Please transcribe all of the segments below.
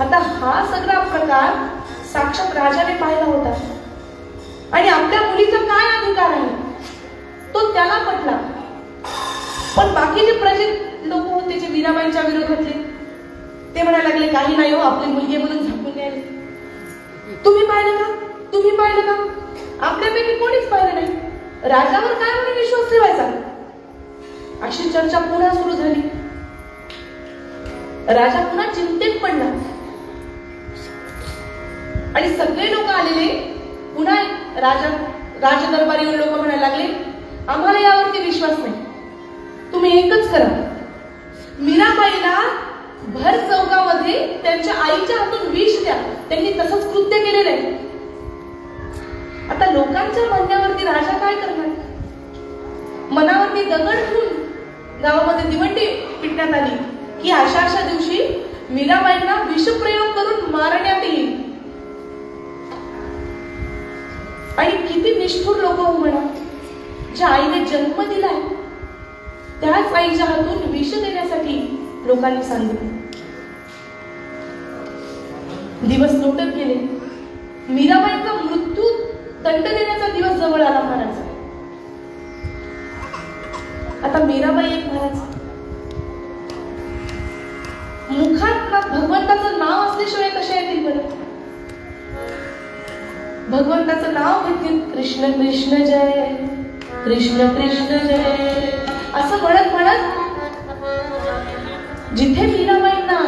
आता हा सगळा प्रकार साक्षात राजाने पाहिला होता. आणि आपल्या मुलीचा काय अधिकार आहे? तो त्याला पटला. पण बाकीचे प्रजे लोक होते जे मीराबाईंच्या विरोधातले ते म्हणायला लागले काही नाही हो आपली मुलगी म्हणून झाकून द्यायला. तुम्ही पाहिलं का? तुम्ही पाहिलं का? आपल्यापैकी कोणीच पाहिलं नाही. राजावर काय म्हणे विश्वास ठेवायचा? अशी चर्चा पुन्हा सुरू झाली. राजा पुन्हा चिंतेत पडला. आणि सगळे लोक आलेले पुन्हा राजा राजदरबारी लोक म्हणायला लागले आम्हाला यावरती विश्वास नाही. तुम्ही एकच करा. मीराबाईला भर चौकामध्ये त्यांच्या आईच्या हातून विष द्या. त्यांनी तसंच कृत्य केलेलं आहे. आता लोकांच्या म्हणण्यावरती राजा काय करणार? मनावरती दगड ठेवून गावामध्ये दिवंडी पिटण्यात आली. की अशा अशा दिवशी मीराबाईंना विषप्रयोग करून मारण्या आणि किती निष्ठुर लोक हो म्हणा ज्या आईने जन्म दिलाय त्याच आईच्या हातून विष देण्यासाठी लोकांनी सांगितलं. दिवस लोटत गेले. मीराबाईंचा मृत्यू दंड देण्याचा दिवस जवळ आला महाराज. आता मीराबाई एक महाराज मुखात ना भगवंताचं नाव भगवंताचं नाव घेतील कृष्ण कृष्ण जय कृष्ण कृष्ण जय. असं म्हणत म्हणत जिथे मीराबाईंना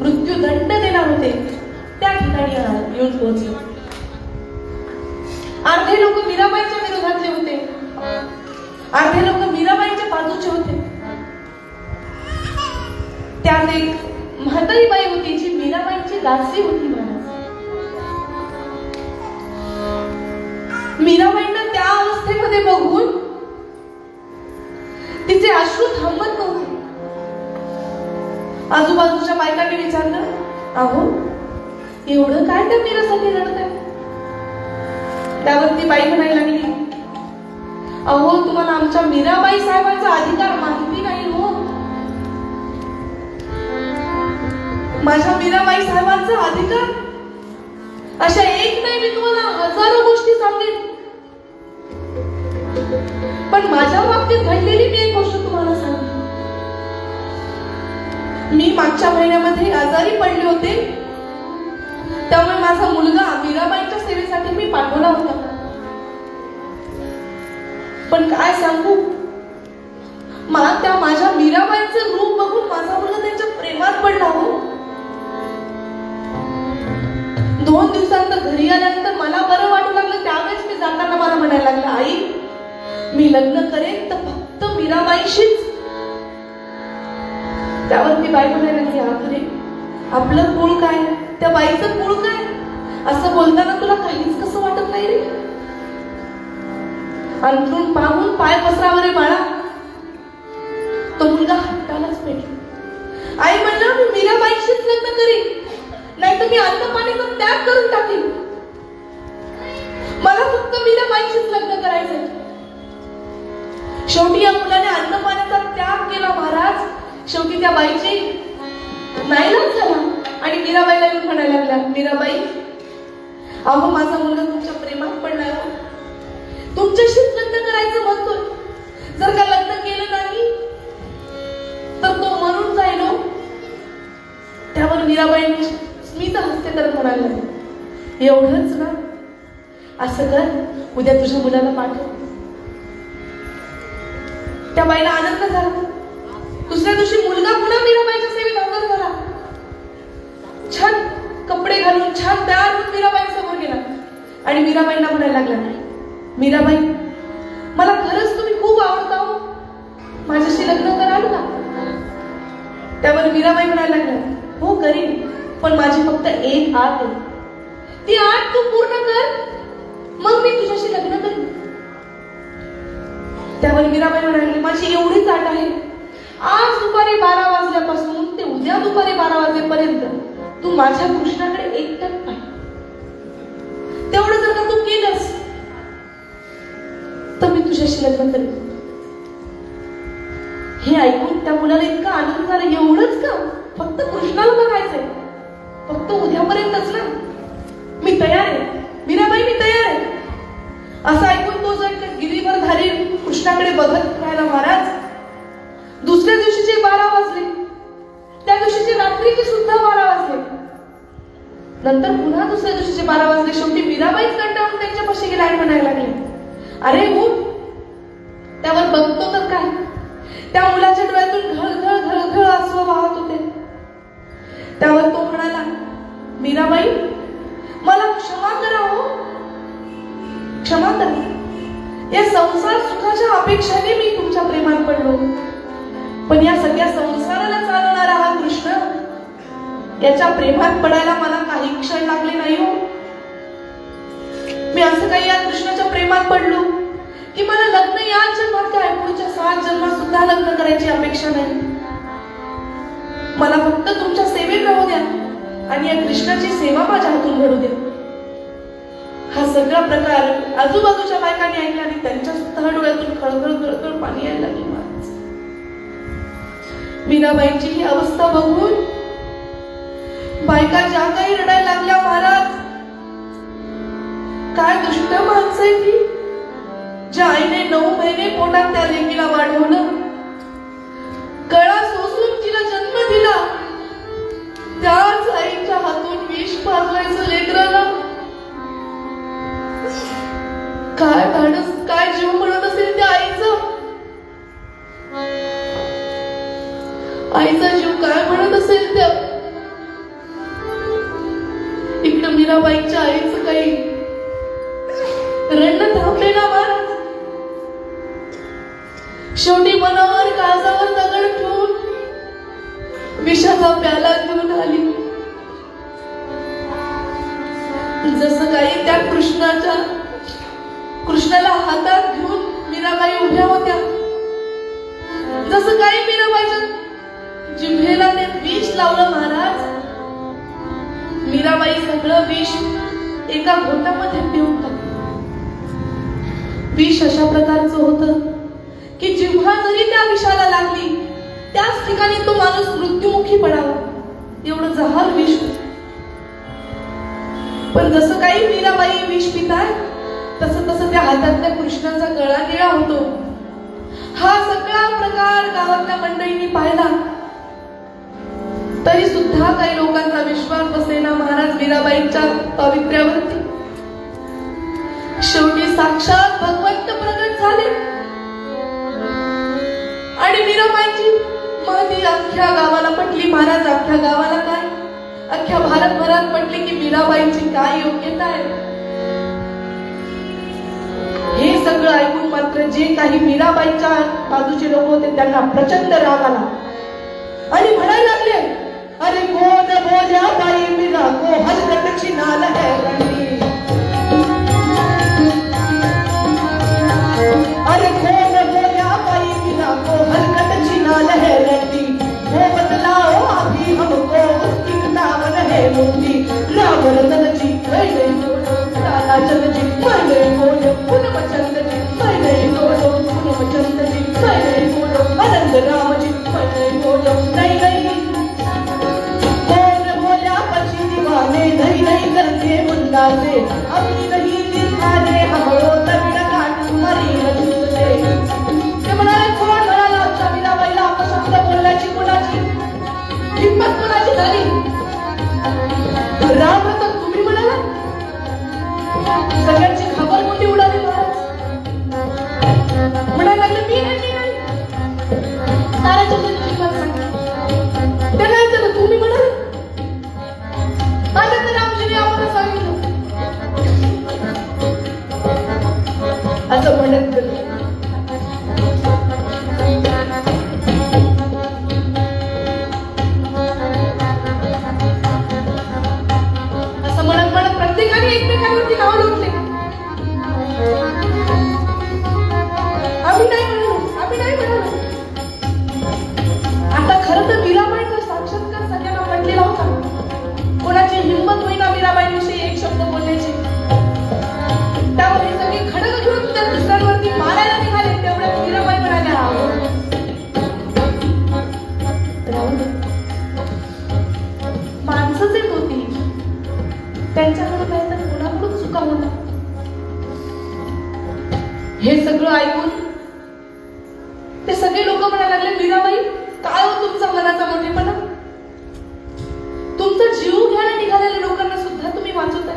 मृत्यूदंड देणार होते त्या ठिकाणी येऊन पोहोचले. अर्धे लोक मीराबाईच्या विरोधातले होते. अर्धे लोक मीराबाईच्या बाजूचे होते. त्यात एक म्हातारी बाई होती जी मीराबाईंची दासी होती. मीराबाईंना त्या अवस्थेमध्ये बघून तिचे अश्रू थांबत नव्हते. आजूबाजूच्या बायकांनी विचारलं अहो एवढं काय त्या मीरासाठी रडत आहे त्यावर ती बाई म्हणायला लागली अहो तुम्हाला आमच्या मीराबाई साहेबांचा अधिकार माहिती नाही हो. माझ्या मीराबाई साहेबांचा अधिकार? अशा एक नाही मी तुम्हाला हजारो गोष्टी सांगेन. पण माझ्या बाबतीत घडलेली मी एक गोष्ट तुम्हाला सांगते. मी मागच्या महिन्यामध्ये आजारी पडले होते. त्यामुळे माझा मुलगा मीराबाईंच्या सेवेसाठी मी पाठवला होता. पण काय सांगू? मला त्या माझ्या मीराबाईंचं रूप बघून मी लग्न करेन तर फक्त मीराबाईशीच. त्यावर ती बाई म्हणायला लागली आखरे आपलं कुळ काय? त्या बाईचं कुळ काय? असं बोलताना तुला काहीच कसं वाटत नाही रे? अंथरून पाहून पाय पसरावर रे बाळा. तो मुलगा हट्टालाच पेटला. आई म्हणलं मी मीराबाईशीच लग्न करीन. नाही तर मी अन्न पाण्याचा त्याग करून टाकेन. मला फक्त मीराबाईशीच लग्न करायचं शेवटी या मुलाने अन्न पाण्याचा त्याग केला महाराज. शेवटी त्या बाईची नाईलाज झाला. आणि मीराबाईला येऊन म्हणायला लागल्या मीराबाई अहो माझा मुलगा तुमच्या प्रेमात पडलाय हो. तुमच्याशीच लग्न करायचं म्हणतोय. जर का लग्न केलं नाही तर तो मरून जाईल हो. त्यावर मीराबाईंनी स्मित हस्ते करत म्हणायला एवढंच ना. असं कर उद्या तुझ्या मुलाला पाठव. त्या बाईला आनंद झाला. दुसऱ्या दिवशी मुलगा पुन्हा मीराबाईच्या सेवेत हजर झाला. छान कपडे घालून छान तयार होऊन मीराबाई समोर गेला. आणि मीराबाईंना म्हणायला लागला मीराबाई मला खरंच तुम्ही खूप आवडता हो. माझ्याशी लग्न कराल का? त्यावर मीराबाई म्हणायला लागल्या हो करीन पण माझी फक्त एक आट आहे. ती आत तू पूर्ण कर मग मी तुझ्याशी लग्न करीन. त्यावर मीराबाई म्हणाली माझी एवढीच आट आहे. आज दुपारी बारा वाजल्यापासून ते उद्या दुपारी बारा वाजेपर्यंत तू माझ्या कृष्णाकडे एकटक पाहिजे तेवढं जर का तू केलंस तर मी तुझ्याशी लग्न करेन. हे ऐकून त्या मुलाला इतका आनंद झाला. एवढंच का? फक्त कृष्णाला बघायचंय. उद्यापर्यंतच ना. मी तयार आहे. मीराबाई मी तयार आहे. असं ऐकून तो जर गिरीवर धारी कृष्णाकडे बघत राहिला महाराज दुसऱ्या दिवशीचे बारा वाजले त्या दिवशीचे रात्रीचे सुद्धा बारा वाजले. नंतर पुन्हा दुसऱ्या दिवशीचे बारा वाजले शेवटी मीराबाईच कंटाळून त्यांच्यापाशी गेला आणि म्हणायला लागले अरे उठ त्यावर बघतो तर काय? त्या मुलाच्या डोळ्यातून घळघळ घळघळ त्याच्या प्रेमात पडायला मला काही क्षण लागले नाही हो. मी असं काही या कृष्णाच्या प्रेमात पडलो. की मला लग्न या जन्मात काय पुढच्या सात जन्मात सुद्धा लग्न करायची अपेक्षा नाही. मला फक्त तुमच्या सेवेत राहू द्या आणि या कृष्णाची सेवा माझ्या हातून घडू द्या. हा सगळा प्रकार आजूबाजूच्या बायकांनी ऐकला आणि त्यांच्या सुद्धा डोळ्यातून खळखळ खळखळ पाणी यायला लागले. मीराबाईंची ही अवस्था बघून बायका ज्या काही रडायला लागल्या महाराज काय दुष्ट माणसं आहे ती ज्या आईने नऊ महिने पोटात त्या लेकीला वाढवलं मीराबाई काही त्या कृष्णाच्या कृष्णाला हातात घेऊन मीराबाई उभ्या होत्या. जसं काही मीराबाईच्या जिभेला ते विष लावलं महाराज मीराबाई सगळं विष एका घोटामध्ये पिऊन टाकलं. विष अशा प्रकारचं होतं की जिव्हा जरी त्या विषाला लागली त्याच ठिकाणी तो माणूस मृत्युमुखी पडावा. एवढं जहाल विष होतं. पण जसं काही मीराबाई विष पिताय तसं तसं त्या हातातल्या कृष्णाचा गळा निळा होतो. हा सगळा प्रकार गावातल्या मंडळींनी पाहिला. तरी सुद्धा काही लोकांचा विश्वास बसेना महाराज मीराबाईंच्या पावित्र्यावरती. शेवटी साक्षात भगवंत प्रगट झाले. आणि मीराबाईंची महती अख्ख्या गावाला पटली महाराज अख्ख्या गावाला काय अख्ख्या भारतभरात म्हटले की मीराबाईंची काय योग्यता आहे? हे सगळं ऐकून मात्र जे काही मीराबाईच्या बाजूचे लोक होते त्यांना प्रचंड राग आला. आणि म्हणायला लागले अरे कोण बोल्या बाई मीरा को हलकट छिनाल है अरे कोण बोला बाई मीरा को हलकट छिनाल है ताराच्या दिवशी सगळं ऐकून ते सगळे लोक म्हणायला लागले मीराबाई काय हो तुमचा मनाचा मोठेपणा? तुमचा जीव घ्यायला निघालेल्या लोकांना सुद्धा तुम्ही वाचवताय.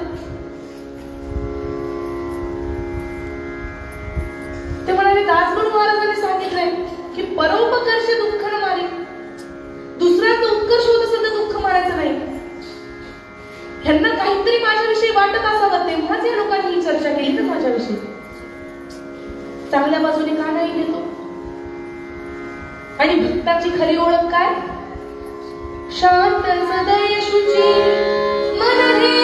ते म्हणाले दासगुण महाराजांनी सांगितलंय की परोपकर्ष दुःख न मारे. दुसऱ्याचं उत्कर्ष होत असेल तर दुःख मारायचं नाही. ह्यांना काहीतरी चांगल्या बाजूने का नाही घेतो आणि भक्ताची खरी ओळख काय? शांत सदय शुची मन हे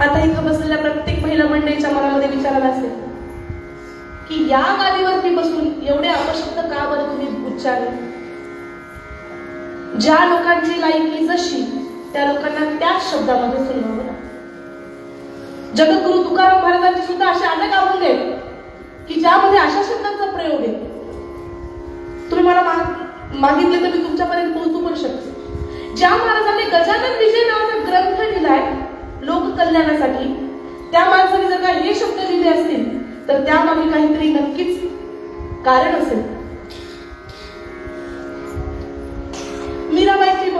आता इथं बसलेल्या प्रत्येक महिला मंडळीच्या मनामध्ये विचारायला असेल की या गादीवरती बसून एवढे अपशब्द का बरं तुम्ही उच्चारले ज्या लोकांची लायकी जशी त्या लोकांना त्याच शब्दामध्ये सुनावं लागतं जगद्गुरु तुकाराम महाराजांची सुद्धा असे अनेक अभंग आहेत की ज्यामध्ये अशा शब्दांचा प्रयोग आहे. तुम्ही मला मागितले तर मी तुमच्यापर्यंत पोहोचू पण शकते. ज्या महाराजांनी गजानन विजय नावाचा ग्रंथ लिहिलाय लोककल्याणासाठी त्या माणसाने जर का हे शब्द लिहिले असतील तर त्यामागे काहीतरी नक्कीच कारण असेल.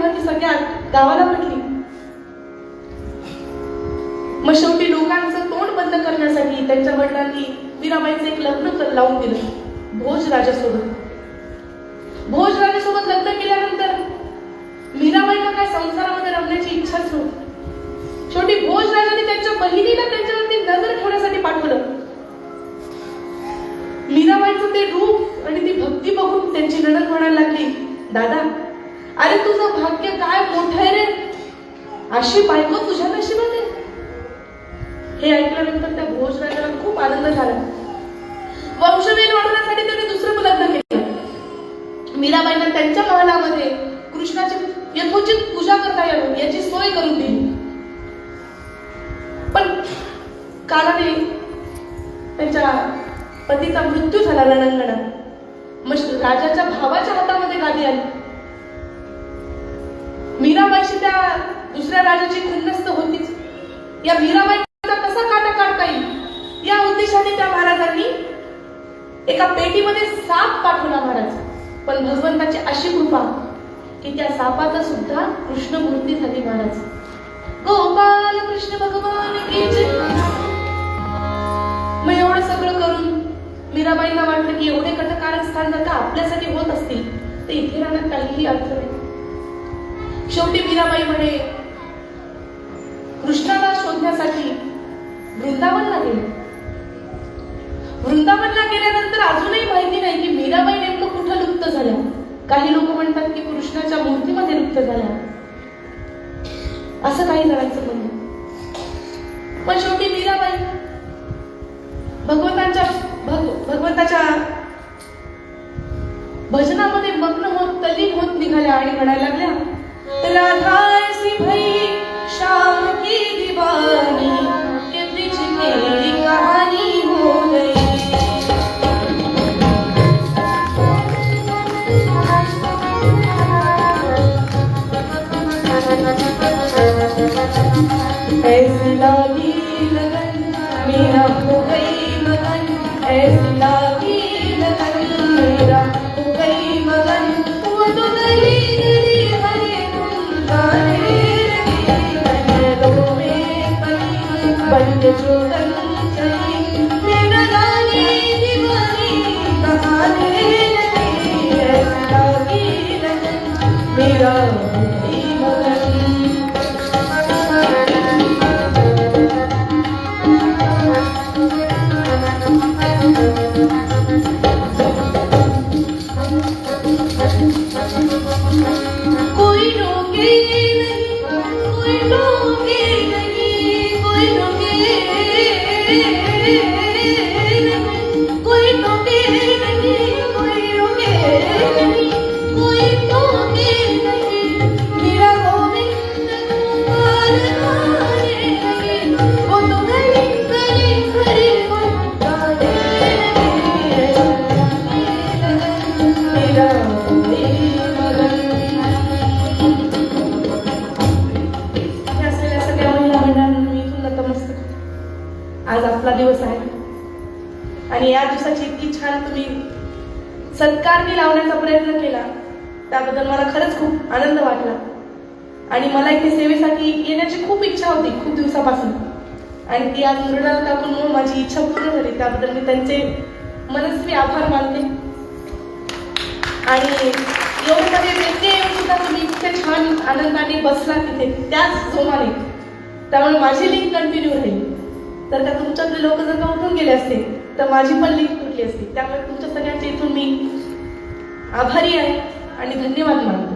मीराबाईची महती सगळ्या गावाला म्हटली मग शेवटी लोकांचं तोंड बंद करण्यासाठी त्यांच्या वडिलांनी मीराबाईचं एक लग्न लावून दिलं भोज राजासोबत. भोज राजासोबत लग्न केल्यानंतर मीराबाईला काय संसारामध्ये रमण्याची इच्छाच नव्हती. शेवटी भोज राजाने त्यांच्या बहिणीला त्यांच्यावरती नजर ठेवण्यासाठी पाठवलं. मीराबाईचं ते रूप आणि ती भक्ती बघून त्यांची नजर म्हणायला लागली दादा अरे तुझं भाग्य काय मोठं आहे रे? अशी बायको तुझ्या नशिबात आहे. हे ऐकल्यानंतर त्या भोज राजाला खूप आनंद झाला. वंशवेल वाढवण्यासाठी त्यांनी दुसरं लग्न केलं. मीराबाईंना त्यांच्या महालामध्ये कृष्णाची यथोचित पूजा करता यावी याची सोय करून दिली. पण कालाने त्यांच्या पतीचा मृत्यू झाला रणांगणात मग राजाच्या भावाच्या हातामध्ये गादी आली. मीराबाईशी त्या दुसऱ्या राजाची खुन्नस्त होतीच. या मीराबाईचा कसा काटा काढता येईल? या उद्देशाने त्या महाराजांनी एका पेटीमध्ये साप पाठवला महाराज. पण भगवंताची अशी कृपा की त्या सापाचा सुद्धा कृष्णमूर्ती झाली महाराज. गोपाल कृष्ण भगवान की मग एवढं सगळं करून मीराबाईंना वाटलं की एवढे कटकारक स्थान जर का आपल्यासाठी होत असतील तर इथे राहण्यात काहीही अर्थ नाही. शेवटी मीराबाई म्हणे कृष्णाला शोधण्यासाठी वृंदावनला गेले. वृंदावनला गेल्यानंतर अजूनही माहिती नाही की मीराबाई नेमकं कुठं लुप्त झाल्या. काही लोक म्हणतात की कृष्णाच्या मूर्तीमध्ये लुप्त झाल्या. असं काही जणांचं म्हणणं पण शेवटी मीराबाई भगवंताच्या भग भगवंताच्या भजनामध्ये मग्न होत तल्लीन होत निघाल्या आणि म्हणायला लागल्या कहानी हो ऐसी लागी लगन मेरा हो गई मगन ऐसी लगन सत्कारणी लावण्याचा प्रयत्न केला. त्याबद्दल मला खरंच खूप आनंद वाटला. आणि मला इथे सेवेसाठी येण्याची खूप इच्छा होती खूप दिवसापासून. आणि ती आज मृणाल काकूंमुळे माझी इच्छा पूर्ण झाली. त्याबद्दल मी त्यांचे मनस्वी आभार मानते. आणि एवढे सगळे येऊन सुद्धा तुम्ही इतके छान आनंदाने बसला तिथे. त्याच जोमाने. त्यामुळे माझी लिंक कंटिन्यू राहील. तर त्या तुमच्यातले लोक जर का उठून गेले असते तर माझी पण लिंक तुटली असती. त्यामुळे तुमच्या सगळ्यांच्या इथून मी आभारी आहे आणि धन्यवाद मानतो